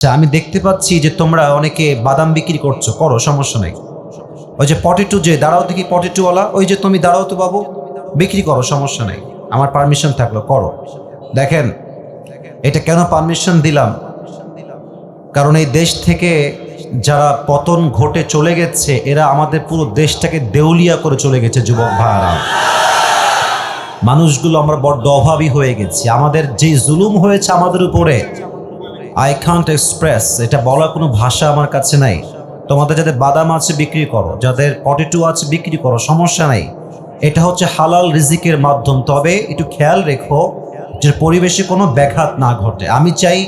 আচ্ছা আমি দেখতে পাচ্ছি যে তোমরা অনেকে বাদাম বিক্রি করছ। করো, সমস্যা নেই। ওই যে পটেটো যে, দাঁড়াও দেখি পটেটোওয়ালা ওই যে তুমি দাঁড়াও তো বাবু। বিক্রি করো, সমস্যা নেই। আমার পারমিশন থাকল, করো। দেখেন, এটা কেন পারমিশন দিলাম? কারণ এই দেশ থেকে যারা পতন ঘটে চলে গেছে, এরা আমাদের পুরো দেশটাকে দেউলিয়া করে চলে গেছে, যুবক ভাইয়ারা। মানুষগুলো আমরা বড্ড অভাবী হয়ে গেছি। আমাদের যে জুলুম হয়েছে আমাদের উপরে আই কান্ট এক্সপ্রেস এটা বলার কোনো ভাষা আমার কাছে নাই। তোমাদের যাদের বাদাম আছে বিক্রি করো, যাদের পটেটো আছে বিক্রি করো, সমস্যা নাই। এটা হচ্ছে হালাল রিজিকের মাধ্যম। তবে একটু খেয়াল রেখো যে পরিবেশে কোনো ব্যাঘাত না ঘটে। আমি চাই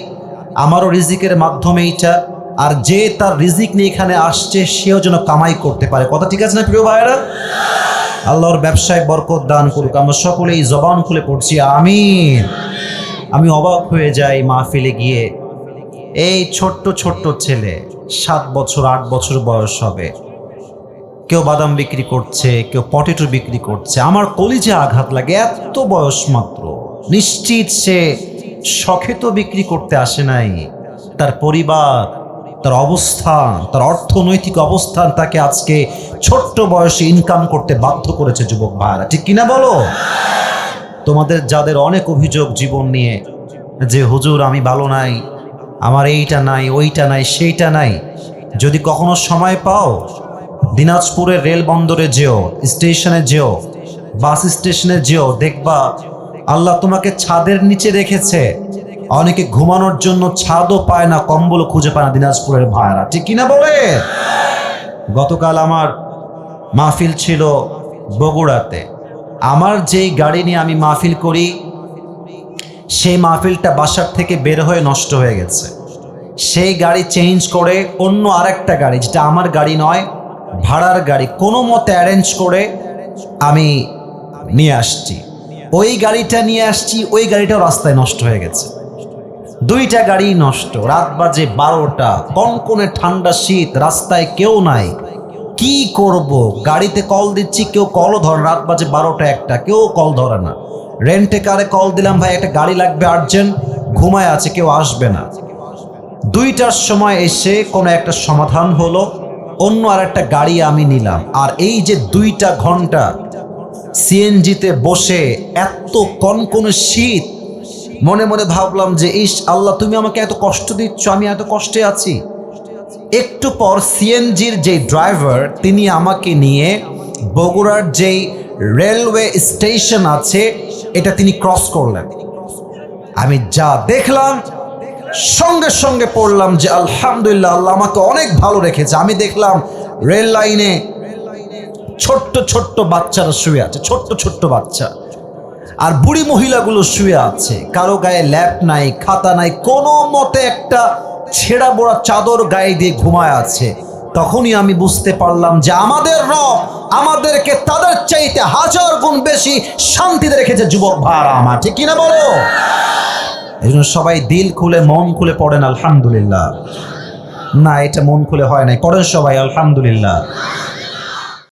আমারও রিজিকের মাধ্যমে এইটা আর যে তার রিজিক নিয়ে এখানে আসছে, সেও যেন কামাই করতে পারে। কথা ঠিক আছে না, প্রিয় ভাইয়েরা? আল্লাহর ব্যবসায় বরকত দান করুক। আমরা সকলেই জবান খুলে পড়ছি, আমিন। আমি অবাক হয়ে যাই মাহফিলে গিয়ে। এই ছোট্ট ছোট্ট ছেলে সাত বছর, আট বছর বয়স হবে। কেউ বাদাম বিক্রি করছে, কেউ পটেটো বিক্রি করছে। আমার কলিজে আঘাত লাগে এত বয়স মাত্র। নিশ্চিত সে শখে তো বিক্রি করতে আসে নাই। তার পরিবার, তার অবস্থান, তার অর্থনৈতিক অবস্থান তাকে আজকে ছোট্ট বয়সে ইনকাম করতে বাধ্য করেছে যুবক ভাইরা ঠিক কিনা বলো? তোমাদের যাদের অনেক অভিযোগ জীবন নিয়ে যে, হুজুর, আমি ভালো নাই। আমার এইটা নাই, ওইটা নাই, সেইটা নাই। যদি কখনো সময় পাও, দিনাজপুরের রেল বন্দরে যেও, স্টেশনে যেও, বাস স্টেশনে যেও, দেখবা আল্লাহ তোমাকে ছাদের নিচে রেখেছে। অনেকে ঘুমানোর জন্য ছাদও পায় না কম্বলও খুঁজে পায় না দিনাজপুরের ভাইরা ঠিক কিনা বলে? গতকাল আমার মাহফিল ছিল বগুড়াতে। আমার যেই গাড়ি নিয়ে আমি মাহফিল করি সেই মাহফিলটা বাসার থেকে বের হয়ে নষ্ট হয়ে গেছে। সেই গাড়ি চেঞ্জ করে অন্য আরেকটা গাড়ি, যেটা আমার গাড়ি নয়, ভাড়ার গাড়ি, কোনো মতে অ্যারেঞ্জ করে আমি নিয়ে আসছি। ওই গাড়িটা নিয়ে আসছি, ওই গাড়িটাও রাস্তায় নষ্ট হয়ে গেছে। দুইটা গাড়ি নষ্ট, রাত বাজে বারোটা, কনকনে ঠান্ডা শীত, রাস্তায় কেউ নাই। কি করব? গাড়িতে কল দিচ্ছি, কেউ কলও ধরে রাত বাজে বারোটা একটা, কেউ কল ধরে না। রেন্টে কারে কল দিলাম, ভাই, একটা গাড়ি লাগবে আর্জেন্ট ঘুমায় আছে, কেউ আসবে না। দুইটার সময় এসে কোনো একটা সমাধান হলো, অন্য আর একটা গাড়ি আমি নিলাম। আর এই যে দুইটা ঘণ্টা সিএনজিতে বসে এত কনকনে শীত, মনে মনে ভাবলাম যে, ইস আল্লাহ, তুমি আমাকে এত কষ্ট দিচ্ছ, আমি এত কষ্টে আছি। একটু পর সিএনজির যে ড্রাইভার তিনি আমাকে নিয়ে বগুড়ার যেই রেলওয়ে স্টেশন আছে এটা তিনি ক্রস করলেন। আমি যা দেখলাম, সঙ্গে সঙ্গে পড়লাম যে আলহামদুলিল্লাহ আল্লাহ আমাকে অনেক ভালো রেখেছে। আমি দেখলাম রেল লাইনে ছোট্ট ছোট্ট বাচ্চারা শুয়ে আছে, ছোট্ট ছোট্ট বাচ্চা। আর বুড়ি মহিলাগুলো শুয়ে আছে। কারও গায়ে ল্যাপ নাই, খাতা নাই, কোনো মতে একটা ছেঁড়া বড়া চাদর গায়ে দিয়ে ঘুমায় আছে। তখনই আমি বুঝতে পারলাম যে আমাদের রব আমাদেরকে তাদের চাইতে হাজার বেশি শান্তিতে রেখেছে যুবক ভাড়া আমার। ঠিক কিনা বলো? এই জন্য সবাই দিল খুলে, মন খুলে পড়েন, আলহামদুলিল্লাহ। না, এটা মন খুলে হয় নাই। করেন সবাই, আলহামদুলিল্লাহ।